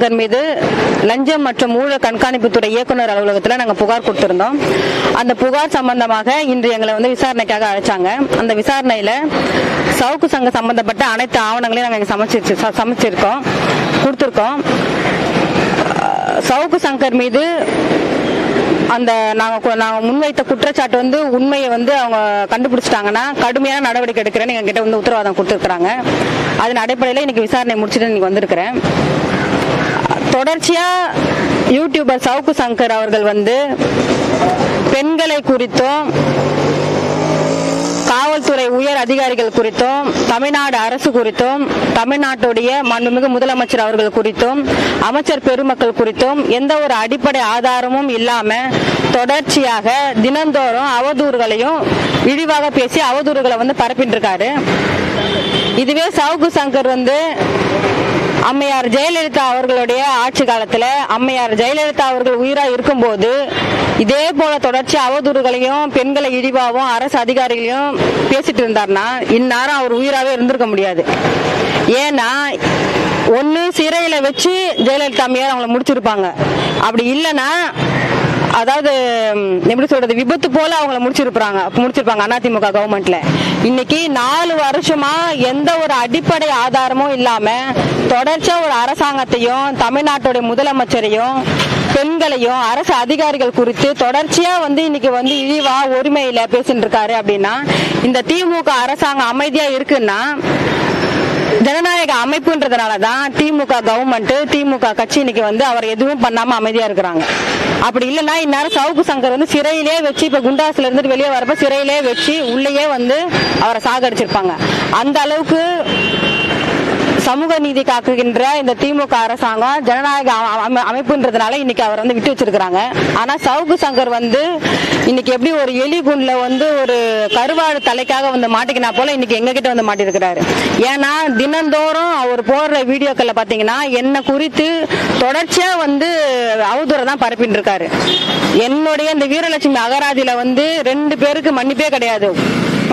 சங்கர் மீது லஞ்சம் மற்றும் ஊழல் கண்காணிப்புத்துறை இயக்குனர் அலுவலகத்தில் நாங்கள் புகார் கொடுத்திருந்தோம். அந்த புகார் சம்பந்தமாக இன்று எங்களை வந்து விசாரணைக்காக அழைச்சாங்க. அந்த விசாரணையில் சவுக்கு சங்கம் சம்பந்தப்பட்ட அனைத்து ஆவணங்களையும் நாங்கள் சமைச்சிருச்சு ச- சமைச்சிருக்கோம் கொடுத்துருக்கோம். சவுக்கு சங்கர் மீது அந்த நாங்கள் நாங்கள் முன்வைத்த குற்றச்சாட்டு வந்து உண்மையை வந்து அவங்க கண்டுபிடிச்சிட்டாங்கன்னா கடுமையான நடவடிக்கை எடுக்கிறேன்னு எங்ககிட்ட வந்து உத்தரவாதம் கொடுத்துருக்குறாங்க. அதன் அடிப்படையில் இன்னைக்கு விசாரணை முடிச்சுட்டு இன்னைக்கு வந்திருக்கிறேன். தொடர்ச்சியா யூடியூபர் சவுக்கு சங்கர் அவர்கள் வந்து பெண்களை குறித்தும் காவல்துறை உயர் அதிகாரிகள் குறித்தும் தமிழ்நாடு அரசு குறித்தும் தமிழ்நாட்டுடைய மாண்புமிகு முதலமைச்சர் அவர்கள் குறித்தும் அமைச்சர் பெருமக்கள் குறித்தும் எந்த ஒரு அடிப்படை ஆதாரமும் இல்லாம தொடர்ச்சியாக தினந்தோறும் அவதூறுகளையும் இழிவாக பேசி அவதூறுகளை வந்து பரப்பிட்டு இருக்காரு இதுவே சவுக்கு சங்கர் வந்து அம்மையார் ஜெயலலிதா அவர்களுடைய ஆட்சி காலத்துல அம்மையார் ஜெயலலிதா அவர்கள் உயிரா இருக்கும்போது இதே போல தொடர்ச்சி அவதூறுகளையும் பெண்களை இழிவாகவும் அரசு அதிகாரிகளையும் பேசிட்டு இருந்தார்னா இந்நேரம் அவர் உயிராவே இருந்திருக்க முடியாது. ஏன்னா ஒன்று சிறையில வச்சு ஜெயலலிதா அம்மையார் அவங்கள முடிச்சிருப்பாங்க. அப்படி இல்லைன்னா அதாவது எப்படி சொல்றது விபத்து போல அவங்கள முடிச்சிருப்பாங்க முடிச்சிருப்பாங்க அதிமுக கவர்மெண்ட்ல இன்னைக்கு நாலு வருஷமா எந்த ஒரு அடிப்படை ஆதாரமும் இல்லாம தொடர்ச்சியா ஒரு அரசாங்கத்தையும் தமிழ்நாட்டுடைய முதலமைச்சரையும் பெண்களையும் அரசு அதிகாரிகள் குறித்து தொடர்ச்சியா வந்து இன்னைக்கு வந்து இழிவா ஒருமையில பேசிட்டு இருக்காரு அப்படின்னா இந்த திமுக அரசாங்கம் அமைதியா இருக்குன்னா ஜனநாயக அமைப்புன்றதுனால தான் திமுக கவர்மெண்ட் திமுக கட்சி இன்னைக்கு வந்து அவர் எதுவும் பண்ணாம அமைதியா இருக்கிறாங்க. அப்படி இல்லைன்னா இந்நேரம் சவுக்கு சங்கர் வந்து சிறையிலே வச்சு இப்ப குண்டாஸ்ல இருந்து வெளியே வரப்ப சிறையிலே வச்சு உள்ளேயே வந்து அவரை சாகடிச்சிருப்பாங்க. அந்த அளவுக்கு சமூக நீதி காக்குகின்ற இந்த திமுக அரசாங்கம் ஜனநாயக அ- அமைப்புன்றதுனால இன்னைக்கு அவர் வந்து விட்டு வச்சிருக்கிறாங்க. ஆனா சவுக்கு சங்கர் வந்து இன்னைக்கு எப்படி ஒரு எலி குண்ல வந்து ஒரு கருவாடு தலைக்காக வந்து மாட்டிக்கினா போல இன்னைக்கு எங்க கிட்ட வந்து மாட்டிருக்கிறாரு. ஏன்னா தினந்தோறும் அவர் போடுற வீடியோக்கள்ல பாத்தீங்கன்னா என்ன குறித்து தொடர்ச்சியா வந்து அவதூறை தான் பரப்பிட்டு இருக்காரு என்னுடைய இந்த வீரலட்சுமி அகராதியில வந்து ரெண்டு பேருக்கு மன்னிப்பே கிடையாது.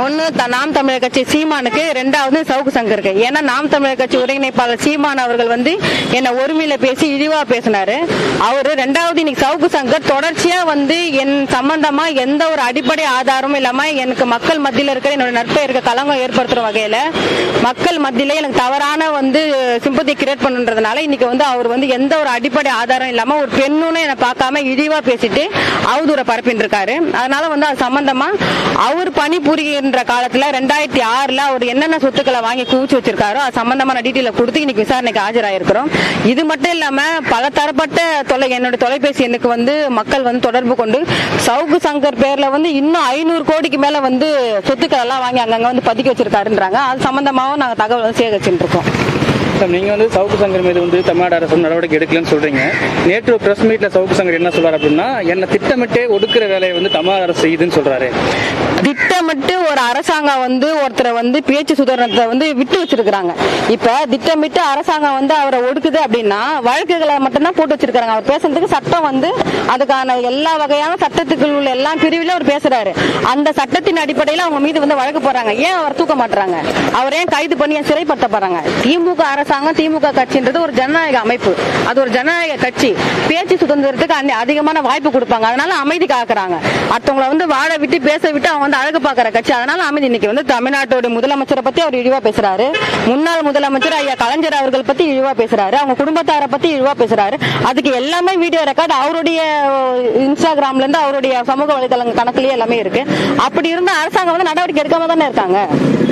ஒன்னு த- நாம் தமிழர் கட்சி சீமானுக்கு ரெண்டாவது சவுக்கு சங்கருக்கு ஏன்னா நாம் தமிழர் கட்சி ஒருங்கிணைப்பாளர் சீமான் அவர்கள் வந்து என்ன ஒருமையில பேசி இழிவா பேசினாரு. அவரு ரெண்டாவது இன்னைக்கு சவுக்கு சங்கர் தொடர்ச்சியா வந்து என் சம்பந்தமா எந்த ஒரு அடிப்படை ஆதாரமும் இல்லாம எனக்கு மக்கள் மத்தியில இருக்கிற என்னோட நற்பெயருக்கு களங்கம் ஏற்படுத்துற வகையில மக்கள் மத்தியில எனக்கு தவறான வந்து சிம்பத்தி கிரியேட் பண்ணுன்றதுனால இன்னைக்கு வந்து அவர் வந்து எந்த ஒரு அடிப்படை ஆதாரம் இல்லாம ஒரு பெண்ணுன்னு என்னை பார்க்காம இழிவா பேசிட்டு அவதூற பரப்பிட்டு இருக்காரு அதனால வந்து அது சம்பந்தமா அவர் பணிபுரிகின்ற காலத்துல ரெண்டாயிரத்தி ஆறுல அவர் என்னென்ன சொத்துக்களை வாங்கி குவிச்சு வச்சிருக்காரோ அது சம்பந்தமான டீட்டெயில கொடுத்து இன்னைக்கு விசாரணைக்கு ஆஜராயிருக்கிறோம். இது மட்டும் இல்லாம பல தரப்பட்ட தொலை என்னோட தொலைபேசி எண்ணுக்கு வந்து மக்கள் வந்து தொடர்பு கொண்டு சவுக்கு சங்கர் பேர்ல வந்து இன்னும் ஐநூறு கோடிக்கு மேல வந்து சொத்துக்கள் எல்லாம் வாங்கி அங்கங்க வந்து பதுக்கி வச்சிருக்காருன்றாங்க. அது சம்பந்தமாவும் நாங்க தகவல் சேகரிச்சுட்டு இருக்கோம். சார் நீங்க வந்து சவுக்கு சங்கர் மீது வந்து தமிழ்நாடு அரசு நடவடிக்கை எடுக்கலன்னு சொல்றீங்க. நேற்று பிரஸ் மீட்ல சவுக்கு சங்கர் என்ன சொல்றாரு அப்படின்னா என்ன திட்டமிட்டே ஒடுக்குற வேலையை வந்து தமிழ்நாடு அரசு செய்யுதுன்னு சொல்றாரு. திட்டமிட்டு ஒரு அரசாங்கம் வந்து ஒருத்தரை வந்து பேச்சு சுதந்திரத்தை வந்து விட்டு வச்சிருக்காங்க இப்ப திட்டமிட்டு அரசாங்கம் வந்து அவரை ஒடுக்குது அப்படின்னா வழக்குகளை மட்டும்தான் போட்டு வச்சிருக்காங்க அவர் பேசுறதுக்கு சட்டம் வந்து அதுக்கான எல்லா வகையான சட்டத்துக்குள் உள்ள எல்லா பிரிவிலும் அவர் பேசுறாரு. அந்த சட்டத்தின் அடிப்படையில் அவங்க மீது வந்து வழக்கு போறாங்க ஏன் அவர் தூக்க மாட்டுறாங்க? அவர் ஏன் கைது பண்ணி சிறைப்படுத்த போறாங்க திமுக அரசு அரசாங்கம் திமுக கட்சின்றது ஒரு ஜனநாயக அமைப்பு. அது ஒரு ஜனநாயக கட்சி. பேச்சு சுதந்திரத்துக்கு அதிகமான வாய்ப்பு கொடுப்பாங்க. அதனால அமைதி காக்குறாங்க. அடுத்தவங்களை வந்து வாழ விட்டு பேச விட்டு அவங்க வந்து அழகு பாக்குற கட்சி. அதனால அமைதி இன்னைக்கு வந்து தமிழ்நாட்டோட முதலமைச்சரை பத்தி அவர் இழிவா பேசுறாரு. முன்னாள் முதலமைச்சர் ஐயா கலைஞர் அவர்கள் பத்தி இழிவா பேசுறாரு. அவங்க குடும்பத்தாரை பத்தி இழிவா பேசுறாரு. அதுக்கு எல்லாமே வீடியோ ரெக்கார்டு அவருடைய இன்ஸ்டாகிராம்ல இருந்து அவருடைய சமூக வலைதளம் கணக்குலயே எல்லாமே இருக்கு. அப்படி இருந்த அரசாங்கம் வந்து நடவடிக்கை எடுக்காம தானே இருக்காங்க.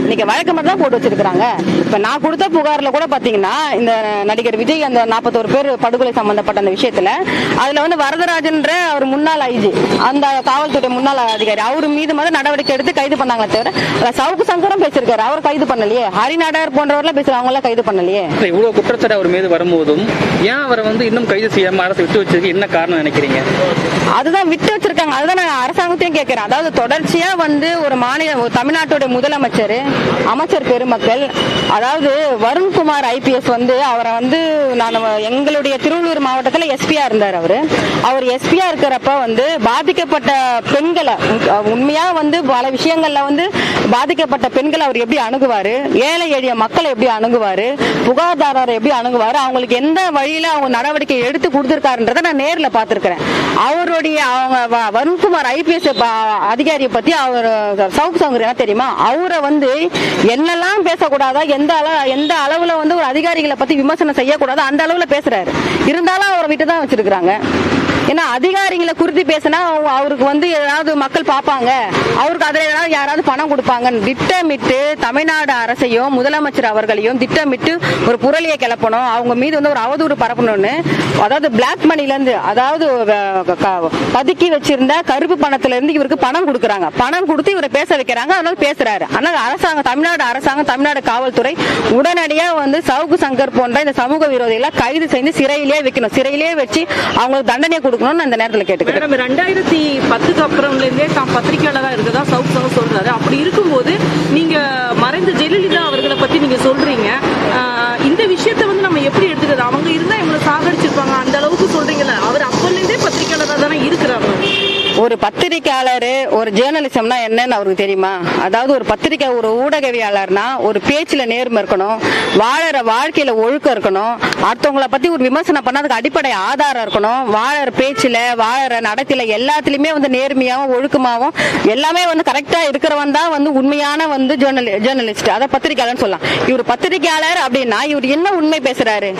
இன்னைக்கு வழக்கு மட்டும் தான் போட்டு வச்சிருக்காங்க இப்ப நான் கொடுத்த புகார்ல கூட பாத்தீங்கன்னா இந்த நடிகர் விஜய் அந்த நாற்பத்தோரு பேர் படுகொலை சம்பந்தப்பட்ட அந்த விஷயத்துல அதுல வந்து வரதராஜன்ற அவர் முன்னாள் ஐஜி அந்த காவல்துறை முன்னாள் அதிகாரி அவர் மீது மட்டும் நடவடிக்கை எடுத்து கைது பண்ணாங்களே தவிர சவுக்கு சங்கரம் பேசிருக்காரு அவர் கைது பண்ணலையே. ஹரிநாடர் போன்றவர்லாம் பேசுறாங்க. அவங்க எல்லாம் கைது பண்ணலையே. இவ்வளவு குற்றச்சாட்டு அவர் மீது வரும்போதும் ஏன் அவரை வந்து இன்னும் கைது செய்யாம அரசு விட்டு வச்சதுக்கு என்ன காரணம் நினைக்கிறீங்க? அதுதான் விட்டு வச்சிருக்காங்க. அதுதான் நான் அரசாங்கத்தையும் கேட்கிறேன் அதாவது தொடர்ச்சியா வந்து ஒரு மாநில தமிழ்நாட்டுடைய தமிழ்நாட்டோட முதலமைச்சர் அமைச்சர் பெருமக்கள் அதாவது வருண்குமார் ஐபிஎஸ் வந்து அவரை வந்து நான் எங்களுடைய திருவள்ளூர் மாவட்டத்தில் எஸ்பியா இருந்தார் அவரு. அவர் எஸ்பியா இருக்கிறப்ப வந்து பாதிக்கப்பட்ட பெண்களை உண்மையா வந்து பல விஷயங்கள்ல வந்து பாதிக்கப்பட்ட பெண்களை அவர் எப்படி அணுகுவாரு? ஏழை எளிய மக்களை எப்படி அணுகுவாரு? புகார்தாரரை எப்படி அணுகுவாரு? அவங்களுக்கு எந்த வழியில அவங்க நடவடிக்கை எடுத்து கொடுத்துருக்காருன்றத நான் நேரில் பார்த்திருக்கிறேன். அவருடைய அவங்க வ- வருண்குமார் ஐபிஎஸ் அதிகாரியை பத்தி அவர் சவுக் சங்கர் என்ன தெரியுமா? அவரை வந்து என்னெல்லாம் பேசக்கூடாதா எந்த அளவு எந்த அளவுல வந்து ஒரு அதிகாரிகளை பத்தி விமர்சனம் செய்யக்கூடாதோ அந்த அளவுல பேசுறாரு. இருந்தாலும் அவரை விட்டு தான் வச்சிருக்காங்க ஏன்னா அதிகாரிகளை குறித்து பேசினா அவங்க- அவருக்கு வந்து ஏதாவது மக்கள் பார்ப்பாங்க. அவருக்கு அதில் ஏதாவது யாராவது பணம் கொடுப்பாங்கன்னு திட்டமிட்டு தமிழ்நாடு அரசையும் முதலமைச்சர் அவர்களையும் திட்டமிட்டு ஒரு புரளியை கிளப்பணும். அவங்க மீது வந்து ஒரு அவதூறு பரப்பணும்னு அதாவது பிளாக் மணிலேருந்து அதாவது க- பதுக்கி வச்சிருந்த கருப்பு பணத்துலேருந்து இவருக்கு பணம் கொடுக்குறாங்க. பணம் கொடுத்து இவரை பேச வைக்கிறாங்க. அதனால பேசுறாரு. ஆனால் அரசாங்கம் தமிழ்நாடு அரசாங்கம் தமிழ்நாடு காவல்துறை உடனடியாக வந்து சவுக்கு சங்கர் போன்ற இந்த சமூக விரோதிகளை கைது செய்து சிறையிலேயே வைக்கணும். சிறையிலேயே வச்சு அவங்களுக்கு தண்டனை கொடுக்கணும்னு அந்த நேரத்தில் கேட்டுக்கிறேன் ரெண்டாயிரத்தி பத்துக்கு அப்புறம்ல இருந்தே தான் பத்திரிகையாளரா இருக்கதா சவுத் சவுத் சொல்றாரு. அப்படி இருக்கும்போது நீங்க மறைந்த ஜெயலலிதா அவர்களை பத்தி நீங்க சொல்றீங்க. இந்த விஷயத்த வந்து நம்ம எப்படி எடுத்துக்கிறது? அவங்க இருந்தா இவங்களை சாகடிச்சிருப்பாங்க. அந்த அளவுக்கு சொல்றீங்க. ஒரு பத்திரிகையாளர் ஒரு ஜேர்னலிசம்னா என்னன்னு அவருக்கு தெரியுமா? அதாவது ஒரு பத்திரிக்கை ஒரு ஊடகவியாளர்னா ஒரு பேச்சில் நேர்மை இருக்கணும் வாழற வாழ்க்கையில ஒழுக்கம் இருக்கணும் அடுத்தவங்கள பத்தி ஒரு விமர்சனம் பண்ண அதுக்கு அடிப்படை ஆதாரம் இருக்கணும் வாழற பேச்சுல வாழற நடத்தில எல்லாத்துலயுமே வந்து நேர்மையாகவும் ஒழுக்கமாகவும் எல்லாமே வந்து கரெக்டா இருக்கிறவன் தான் வந்து உண்மையான வந்து ஜேர்னலிஸ்ட் அதை பத்திரிக்கையாளர்னு சொல்லலாம். இவர் பத்திரிக்கையாளர் அப்படின்னா இவர் என்ன உண்மை பேசுறாரு?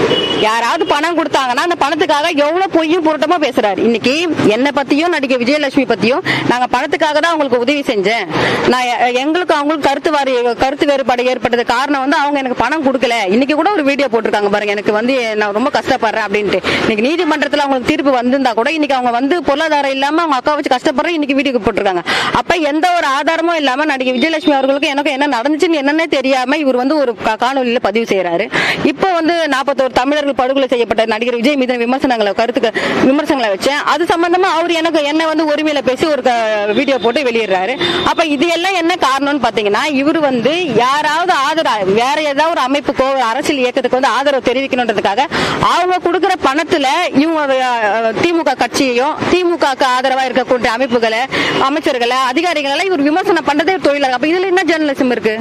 யாராவது பணம் கொடுத்தாங்கன்னா அந்த பணத்துக்காக எவ்வளவு பொய்யும் புரட்டமா பேசுறாரு. இன்னைக்கு என்னை பத்தியும் நடிகை விஜயலட்சுமி பத்தியும் நாங்க பணத்துக்காக தான் அவங்களுக்கு உதவி செஞ்சேன். நான் எங்களுக்கு அவங்களுக்கு கருத்து வாரி கருத்து வேறுபாடு ஏற்பட்டது காரணம் வந்து அவங்க எனக்கு பணம் கொடுக்கல. இன்னைக்கு கூட ஒரு வீடியோ போட்டிருக்காங்க பாருங்க. எனக்கு வந்து நான் ரொம்ப கஷ்டப்படுறேன் அப்படின்ட்டு. இன்னைக்கு நீதிமன்றத்துல அவங்களுக்கு தீர்ப்பு வந்திருந்தா கூட இன்னைக்கு அவங்க வந்து பொருளாதாரம் இல்லாம அவங்க அக்கா வச்சு கஷ்டப்படுறேன் இன்னைக்கு வீடியோ போட்டிருக்காங்க. அப்ப எந்த ஒரு ஆதாரமும் இல்லாம நடிகை விஜயலட்சுமி அவர்களுக்கு எனக்கு என்ன நடந்துச்சுன்னு என்னன்னே தெரியாம இவர் வந்து ஒரு காணொலியில பதிவு செய்யறாரு இப்போ வந்து நாற்பத்தோரு தமிழர்கள் படுகொலை செய்யப்பட்ட நடிகர் விஜய் மீது விமர்சனங்களை கருத்துக்க விமர்சனங்களை வச்சேன். அது சம்பந்தமா அவர் எனக்கு என்ன வந்து உரிமையில பேசி ஒரு வீடியோ போட்டு வெளியிடுறாரு. அப்ப இது எல்லாம் என்ன காரணம்னு பாத்தீங்கன்னா இவர் வந்து யாராவது ஆதரவு வேற ஏதாவது ஒரு அமைப்புக்கோ அரசியல் இயக்கத்துக்கு வந்து ஆதரவு தெரிவிக்கணுன்றதுக்காக அவங்க கொடுக்கற பணத்துல இவங்க திமுக கட்சியையும் திமுக ஆதரவா இருக்கக்கூடிய அமைப்புகளை அமைச்சர்களை அதிகாரிகளை இவர் விமர்சனம் பண்றதே தொழிலாளர் தொழிலாக அப்ப இதுல என்ன ஜேர்னலிசம் இருக்கு?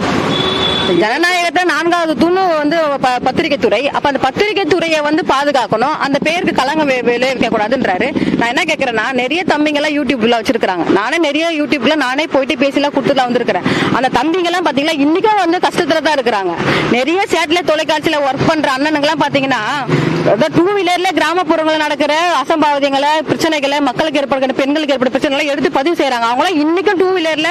ஜனநாயகத்தை நான்காவது தூணு வந்து ப- பத்திரிகை துறை அப்ப அந்த பத்திரிகை துறையை வந்து பாதுகாக்கணும். அந்த பேருக்கு கலங்க விளைவிக்க கூடாதுன்றாரு நான் என்ன கேட்கறேன்னா நிறைய தம்பிங்க எல்லாம் யூடியூப்ல வச்சிருக்காங்க நானே நிறைய யூடியூப்ல நானே போயிட்டு பேசிலாம் கொடுத்துலாம் வந்திருக்கிறேன். அந்த தம்பிங்க எல்லாம் பாத்தீங்கன்னா இன்னைக்கும் வந்து கஷ்டத்துல தான் இருக்கிறாங்க. நிறைய சேட்டலைட் தொலைக்காட்சியில ஒர்க் பண்ற அண்ணனுங்க எல்லாம் பாத்தீங்கன்னா டூ வீலர்ல கிராமப்புறங்களில் நடக்கிற அசம்பாவிதங்களை பிரச்சனைகளை மக்களுக்கு ஏற்படுகிற பெண்களுக்கு ஏற்பட்ட பிரச்சனைகளை எடுத்து பதிவு செய்யறாங்க அவங்களாம் இன்னைக்கும் டூ வீலர்ல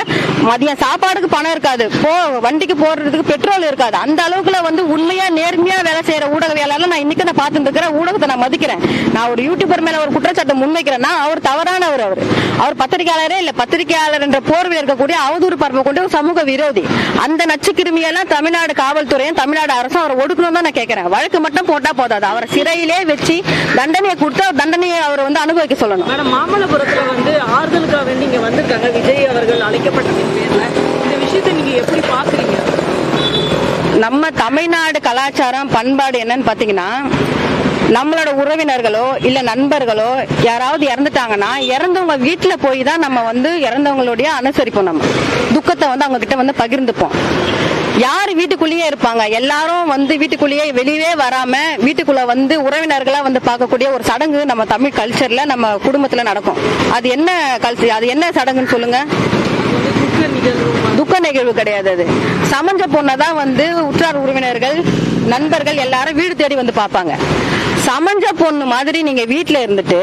மதியம் சாப்பாடுக்கு பணம் இருக்காது. போ வண்டிக்கு போடுறதுக்கு பெட்ரோல் இருக்காது. அந்த அளவுக்குல வந்து உண்மையா நேர்மையா வேலை செய்யற ஊடகவியலாளர் நான் இன்னைக்கு நான் பார்த்துட்டு ஊடகத்தை நான் மதிக்கிறேன். நான் ஒரு யூடியூபர் மேல ஒரு குற்றச்சாட்டு முன்வைக்கிறேன்னா அவர் தவறானவர் அவர். அவர் பத்திரிகையாளரே இல்ல பத்திரிகையாளர் என்ற போர்வையில் இருக்கக்கூடிய அவதூறு பரப்பை கொண்டு சமூக விரோதி. அந்த நச்சுக்கிருமியெல்லாம் தமிழ்நாடு காவல்துறையும் தமிழ்நாடு அரசும் அவரை ஒடுக்கணும் தான் நான் கேட்கிறேன். வழக்கு மட்டும் போட்டா போதாது. அவரை சிறையிலே வச்சு தண்டனையை கொடுத்து தண்டனையை அவர் வந்து அனுபவிக்க சொல்லணும். மேடம் மாமல்லபுரத்துல வந்து ஆறுதலுக்காக வேண்டி இங்க வந்திருக்காங்க. விஜய் அவர்கள் அழைக்கப்பட்டதின் பேர்ல இந்த விஷயத்தை நீங்க எப்படி பாக்குறீங்க நம்ம தமிழ்நாடு கலாச்சாரம் பண்பாடு என்னன்னு பாத்தீங்கன்னா நம்மளோட உறவினர்களோ இல்ல நண்பர்களோ யாராவது இறந்துட்டாங்கன்னா இறந்தவங்க வீட்டுல போய் தான் நம்ம வந்து இறந்தவங்களுடைய அனுசரிப்போம் நம்ம. துக்கத்தை வந்து அவங்க கிட்ட வந்து பகிர்ந்துப்போம். யார் வீட்டுக்குள்ளேயே இருப்பாங்க? எல்லாரும் வந்து வீட்டுக்குள்ளேயே வெளியவே வராம வீட்டுக்குள்ள வந்து உறவினர்களா வந்து பார்க்கக்கூடிய ஒரு சடங்கு நம்ம தமிழ் கல்ச்சர்ல நம்ம குடும்பத்துல நடக்கும். அது என்ன கல்ச்சர் அது என்ன சடங்குன்னு சொல்லுங்க? துக்க நிகழ்வு கிடையாது அது. சமஞ்ச பொண்ணதான் வந்து உற்றார் உறவினர்கள் நண்பர்கள் எல்லாரும் வீடு தேடி வந்து பார்ப்பாங்க. சமஞ்ச பொண்ணு மாதிரி நீங்க வீட்டுல இருந்துட்டு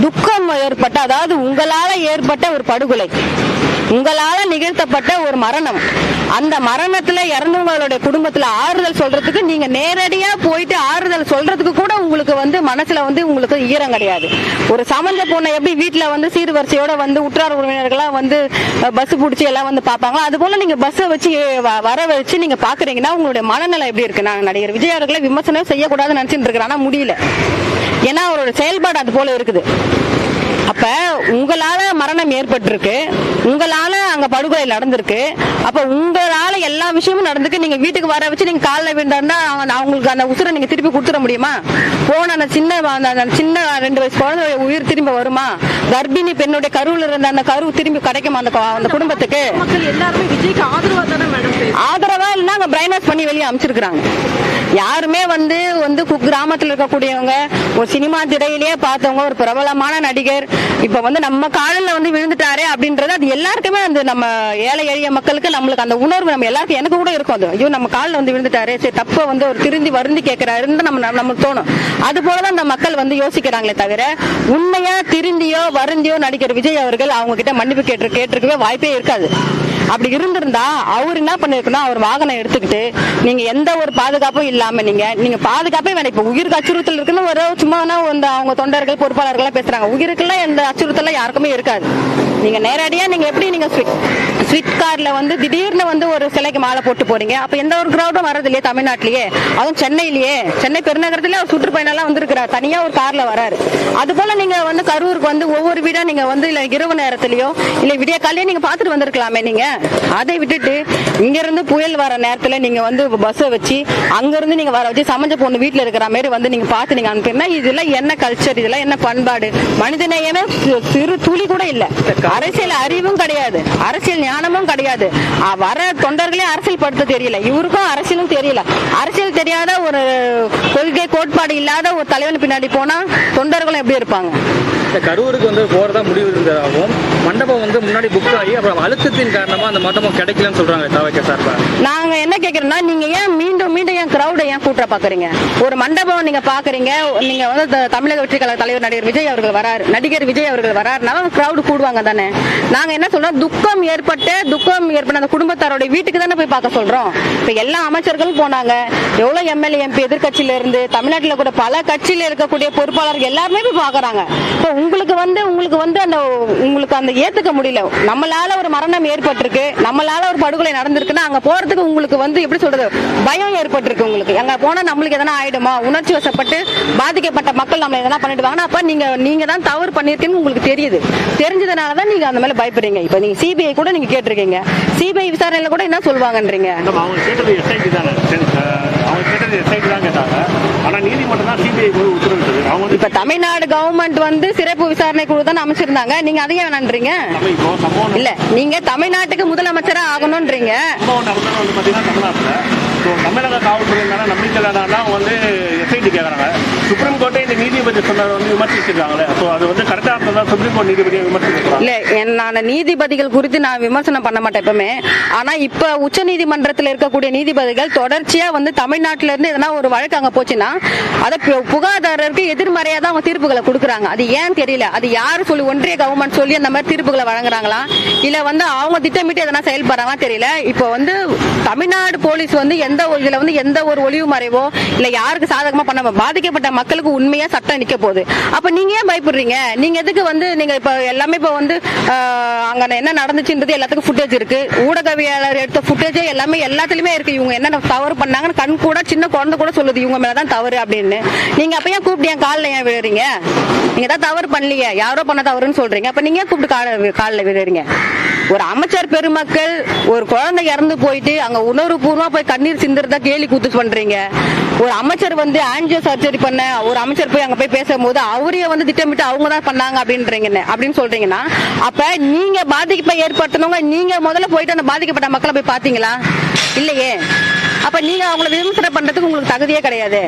துக்கம் ஏற்பட்ட அதாவது உங்களால ஏற்பட்ட ஒரு படுகொலை. உங்களால நிகழ்த்தப்பட்ட ஒரு மரணம். அந்த மரணத்துல இறந்தவங்களுடைய குடும்பத்துல ஆறுதல் சொல்றதுக்கு நீங்க நேரடியா போயிட்டு ஆறுதல் சொல்றதுக்கு கூட உங்களுக்கு வந்து மனசுல வந்து உங்களுக்கு ஈரம் கிடையாது. ஒரு சமஞ்ச பொண்ணை எப்படி வீட்டுல வந்து சீர்வரிசையோட வந்து உற்றார் உறவினர்களா வந்து பஸ் பிடிச்சி எல்லாம் வந்து பாப்பாங்களோ அது போல நீங்க பஸ்ஸை வச்சு வ- வர வச்சு நீங்க பாக்குறீங்கன்னா உங்களுடைய மனநிலை எப்படி இருக்கு? நான் நடிகர் விஜய் அவர்களை விமர்சனம் செய்யக்கூடாதுன்னு நினைச்சிட்டு இருக்கிறேன் ஆனா முடியல. ஏன்னா அவரோட செயல்பாடு அது போல இருக்குது. அப்ப உங்களால மரணம் ஏற்பட்டிருக்கு. உங்களால அங்க படுகொலை நடந்திருக்கு. அப்ப உங்களால எல்லா விஷயமும் நடந்திருக்கு. நீங்க வீட்டுக்கு வர வச்சு நீங்க காலில் விழுந்தாருன்னா அவங்களுக்கு அந்த உசுரை நீங்க திருப்பி கொடுத்துட முடியுமா? போன அந்த சின்ன அந்த சின்ன ரெண்டு வயசு குழந்தை உயிர் திரும்ப வருமா? கர்ப்பிணி பெண்ணுடைய கருவில் இருந்த அந்த கரு திரும்பி கிடைக்குமா அந்த குடும்பத்துக்கு? மக்கள் எல்லாருமே விஜய்க்கு ஆதரவா அவங்க பிரைன் வாஷ் பண்ணி வெளியே அமைச்சிருக்கிறாங்க. யாருமே வந்து வந்து கு- கிராமத்துல இருக்கக்கூடியவங்க ஒரு சினிமா திரையிலேயே பார்த்தவங்க ஒரு பிரபலமான நடிகர் இப்போ வந்து நம்ம காலில் வந்து விழுந்துட்டாரே அப்படின்றது அது எல்லாருக்குமே அந்த நம்ம ஏழை எளிய மக்களுக்கு நம்மளுக்கு அந்த உணர்வு நம்ம எல்லாருக்கும் எனக்கு கூட இருக்கும் அது. ஐயோ நம்ம காலில் வந்து விழுந்துட்டாரே சரி தப்பை வந்து ஒரு திருந்தி வருந்தி கேட்கிறாருன்னு நம்ம நமக்கு தோணும். அது போலதான் அந்த மக்கள் வந்து யோசிக்கிறாங்களே தவிர உண்மையா திருந்தியோ வருந்தியோ நடிகர் விஜய் அவர்கள் அவங்க கிட்ட மன்னிப்பு கேட்டு கேட்டிருக்கவே வாய்ப்பே இருக்காது. அப்படி இருந்திருந்தா அவர் என்ன பண்ணிருக்கணும் அவர் வாகனம் எடுத்துக்கிட்டு நீங்க எந்த ஒரு பாதுகாப்பும் இல்லாம நீங்க நீங்க பாதுகாப்பே வேண்டாம் இப்ப உயிருக்கு அச்சுறுத்தல் இருக்குன்னு ஒரு சும்மா இந்த அவங்க தொண்டர்கள் பொறுப்பாளர்கள் பேசுறாங்க. உயிருக்குலாம் எந்த அச்சுறுத்தலும் யாருக்குமே இருக்காது. நீங்க நேரடியா நீங்க எப்படி நீங்க ஸ்விட் கார்ல வந்து திடீர்னு வந்து ஒரு சிலைக்கு மாலை போட்டு போறீங்க. அப்ப எந்த ஒரு கிரௌடும் வர்றது இல்லையே தமிழ்நாட்டிலேயே. அதுவும் சென்னையிலேயே. சென்னை பெருநகரத்திலே அவர் சுற்றுப்பயணம் எல்லாம் வந்திருக்கிறார். தனியா ஒரு கார்ல வராரு. அது போல நீங்க வந்து கரூருக்கு வந்து ஒவ்வொரு வீடா நீங்க வந்து இல்ல இரவு நேரத்திலயோ இல்ல விடிய காலையே நீங்க பாத்துட்டு வந்திருக்கலாமே நீங்க. அதை விட்டுட்டு இங்க இருந்து புயல் வர நேரத்துல நீங்க வந்து பஸ்ஸை வச்சு அங்க இருந்து நீங்க வர வச்சு சமைச்ச பொண்ணு வீட்டுல இருக்கிற மாதிரி வந்து நீங்க பாத்து நீங்க அனுப்பினா இதெல்லாம் என்ன கல்ச்சர் இதெல்லாம் என்ன பண்பாடு? மனிதநேயமே சிறு துளி கூட இல்ல. அரசியல் அறிவும் கிடையாது. அரசியல் ஞானமும் கிடையாது. வர தொண்டர்களே அரசியல் படுத்த தெரியல. இவருக்கும் அரசியலும் தெரியல. அரசியல் தெரியாத ஒரு கொள்கை கோட்பாடு இல்லாத ஒரு தலைவன் பின்னாடி போனா தொண்டர்களும் எப்படி இருப்பாங்க? இந்த கரூருக்கு வந்து போறதா முடிவு இருந்ததாகவும் மண்டபம் வந்து முன்னாடி புக் ஆகி அப்புறம் அழுத்தத்தின் காரணமா அந்த மண்டபம் கிடைக்கலன்னு சொல்றாங்க தவக்க சார்பா. நாங்க என்ன கேக்குறோம்னா நீங்க ஏன் மீண்டும் மீண்டும் ஏன் கிரௌட ஏன் கூட்ட பாக்குறீங்க? ஒரு மண்டபம் நீங்க பாக்குறீங்க நீங்க வந்து த- தமிழக வெற்றி கழக தலைவர் நடிகர் விஜய் அவர்கள் வராரு நடிகர் விஜய் அவர்கள் வராருனால கிரௌடு கூடுவாங்க தானே. நாங்க என்ன சொல்றோம் துக்கம் ஏற்பட்டு துக்கம் ஏற்பட்ட அந்த குடும்பத்தாரோட வீட்டுக்கு தானே போய் பார்க்க சொல்றோம். இப்ப எல்லா அமைச்சர்களும் போனாங்க. எவ்வளவு எம்எல்ஏ எம்பி எதிர்க்கட்சியில இருந்து தமிழ்நாட்டில் கூட பல கட்சியில இருக்கக்கூடிய பொறுப்பாளர்கள் எல்லாருமே போய் பாக்குறாங்க இப்போ உங்களுக்கு வந்து உங்களுக்கு வந்து அந்த உங்களுக்கு அந்த ஏத்துக்க முடியல. நம்மளால ஒரு மரணம் ஏற்பட்டிருக்கு. நம்மளால ஒரு படுகொலை நடந்திருக்குன்னா அங்க போறதுக்கு உங்களுக்கு வந்து எப்படி சொல்றது பயம் ஏற்பட்டிருக்கு உங்களுக்கு. அங்க போனா நம்மளுக்கு எதனா ஆயிடுமா? உணர்ச்சி வசப்பட்டு பாதிக்கப்பட்ட மக்கள் நம்ம எதனா பண்ணிடுவாங்கன்னா அப்ப நீங்க நீங்க தான் தவறு பண்ணிருக்கீங்கன்னு உங்களுக்கு தெரியுது. தெரிஞ்சதுனால தான் நீங்க அந்த மேல பயப்படுறீங்க. இப்ப நீங்க சிபிஐ கூட நீங்க கேட்டிருக்கீங்க. சிபிஐ விசாரணையில கூட என்ன சொல்லுவாங்கன்றீங்க? நம்ம அவங்க கேட்டது எஸ்ஐடி தானே. சரி, அஹ், அவங்க கேட்டது எஸ்ஐடி தான் கேட்டாங்க. ஆனா நீதிமன்றம் தான் சிபிஐ போய் உத்தரவிட்டது. அவங்க இப்ப தமிழ்நாடு கவர்மெண்ட் வந்து சிறப்பு விசாரணை குழு தான் அமைச்சிருந்தாங்க. நீங்க அதையே வேணான்றீங்க? இப்போ சம்பவம் இல்ல நீங்க தமிழ்நாட்டுக்கு முதலமைச்சரா ஆகணும்ன்றீங்க தமிழக காவல்துறை மேல நம்பிக்கை அவங்க வந்து எஸ்ஐடி கேட்கறாங்க சுப்ரீம் கோர்ட்டை நீதிபதி சொன்னதை வந்து விமர்சிச்சிருக்காங்களே. ஸோ அது வந்து கரெக்டா இருந்ததா சுப்ரீம் கோர்ட் நீதிபதியை விமர்சிச்சிருக்காங்க இல்ல நான் நீதிபதிகள் குறித்து நான் விமர்சனம் பண்ண மாட்டேன் எப்பவுமே. ஆனா இப்ப உச்ச நீதிமன்றத்தில் இருக்கக்கூடிய நீதிபதிகள் தொடர்ச்சியா வந்து தமிழ்நாட்டில இருந்து எதனா ஒரு வழக்கு அங்க போச்சுன்னா அதை பு- புகார்தாரருக்கு எதிர்மறையா தான் அவங்க தீர்ப்புகளை கொடுக்குறாங்க. அது ஏன் தெரியல? அது யாரு சொல்லி ஒன்றிய கவர்மெண்ட் சொல்லி அந்த மாதிரி தீர்ப்புகளை வழங்குறாங்களா? இல்ல வந்து அவங்க திட்டமிட்டு எதனா செயல்படுறாங்களா தெரியல. இப்போ வந்து தமிழ்நாடு போலீஸ் வந்து எந்த ஒரு- வந்து எந்த ஒரு ஒளிவு மறைவோ இல்ல யாருக்கு சாதகமா பண்ண பாதிக்கப்பட்ட மக்களுக்கு உண்மையா சட்டம் நிக்க போகுது. அப்ப நீங்க ஏன் பயப்படுறீங்க? நீங்க எதுக்கு வந்து நீங்க இப்ப எல்லாமே இப்ப வந்து அங்க என்ன நடந்துச்சுன்றது எல்லாத்துக்கும் ஃபுட்டேஜ் இருக்கு. ஊடகவியலாளர் எடுத்த ஃபுட்டேஜே எல்லாமே எல்லாத்துலயுமே இருக்கு. இவங்க என்ன தவறு பண்ணாங்கன்னு கண் கூட சின்ன குழந்தை கூட சொல்லுது. இவங்க மேலதான் தவறு அப்படின்னு. நீங்க அப்ப ஏன் கூப்பிட்டு என் காலில் ஏன் விழுறீங்க? நீங்க தான் தவறு பண்ணலையே. யாரோ பண்ண தவறுன்னு சொல்றீங்க. அப்ப நீங்க ஏன் கூப்பிட்டு கால காலில் விழுறீங்க? ஒரு அமைச்சர் பெருமக்கள் ஒரு குழந்தை இறந்து போயிட்டு அங்க உணர்வு பூர்வமா போய் கண்ணீர் சிந்துறதா கேலி கூத்து பண்றீங்க. ஒரு அமைச்சர் வந்து ஆன்ஜியோ சர்ஜரி பண்ண ஒரு அமைச்சர் போய் அங்க போய் பேசும்போது அவரையே வந்து திட்டமிட்டு அவங்க தான் பண்ணாங்க அப்படின்றீங்க அப்படின்னு சொல்றீங்கன்னா அப்ப நீங்க பாதிப்பை ஏற்படுத்தினவங்க நீங்க முதல்ல போயிட்டு அந்த பாதிக்கப்பட்ட மக்களை போய் பாத்தீங்களா இல்லையே. அப்ப நீங்க அவங்கள விமர்சனம் பண்றதுக்கு உங்களுக்கு தகுதியே கிடையாது.